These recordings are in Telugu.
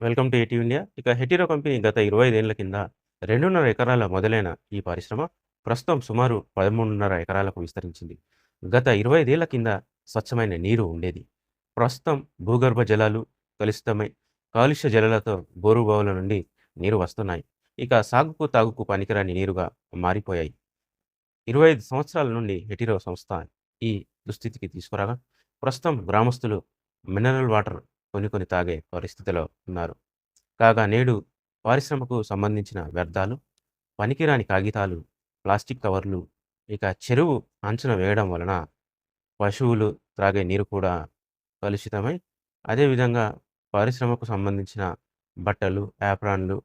వెల్కమ్ టు ఏటీ ఇండియా. ఇక హెటీరో కంపెనీ గత ఇరవై ఐదేళ్ళ కింద 2.5 ఎకరాల మొదలైన ఈ పరిశ్రమ ప్రస్తుతం సుమారు 13.5 ఎకరాలకు విస్తరించింది. గత ఇరవై ఐదేళ్ళ కింద స్వచ్ఛమైన నీరు ఉండేది. ప్రస్తుతం భూగర్భ జలాలు కలుషితమై కాలుష్య జలాలతో బోరుబావుల నుండి నీరు వస్తున్నాయి. ఇక సాగుకు, తాగుకు పనికిరాని నీరుగా మారిపోయాయి. 25 సంవత్సరాల నుండి హెటిరో సంస్థ ఈ దుస్థితికి తీసుకురాగా ప్రస్తుతం గ్రామస్తులు మినరల్ వాటర్ కొనుక్కొని తాగే పరిస్థితిలో ఉన్నారు. కాగా నేడు పారిశ్రమకు సంబంధించిన వ్యర్థాలు, పనికిరాని కాగితాలు, ప్లాస్టిక్ కవర్లు, ఇక చెరువు అంచున వేయడం వలన పశువులు త్రాగే నీరు కూడా కలుషితమై, అదేవిధంగా పరిశ్రమకు సంబంధించిన బట్టలు, యాప్రాన్లు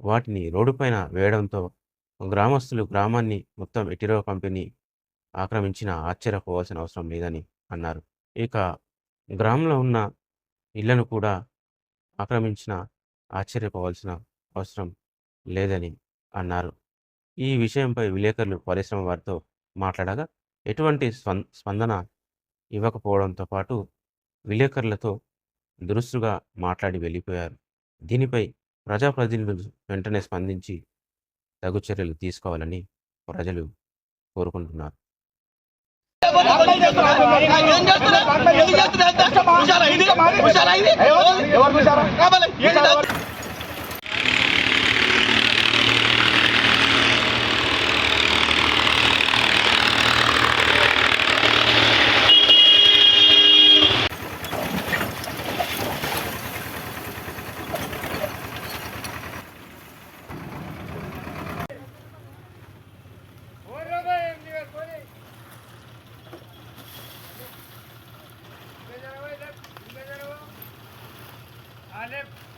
వాటిని రోడ్డుపైన వేయడంతో గ్రామస్తులు గ్రామాన్ని మొత్తం ఎటిరో కంపెనీ ఆక్రమించిన ఆశ్చర్యపోవాల్సిన అవసరం లేదని అన్నారు. ఇక గ్రామంలో ఉన్న ఇళ్ళను కూడా ఆక్రమించిన ఆశ్చర్యపోవాల్సిన అవసరం లేదని అన్నారు. ఈ విషయంపై విలేకరులు పరిశ్రమ వారితో మాట్లాడగా ఎటువంటి స్పం స్పందన ఇవ్వకపోవడంతో పాటు విలేకరులతో దురుసుగా మాట్లాడి వెళ్ళిపోయారు. దీనిపై ప్రజాప్రతినిధులు వెంటనే స్పందించి తగు చర్యలు తీసుకోవాలని ప్రజలు కోరుకుంటున్నారు. హుషారా ఇది? ఎవరు చూసారా కావాలి. ఏంటి ఇది? Alep.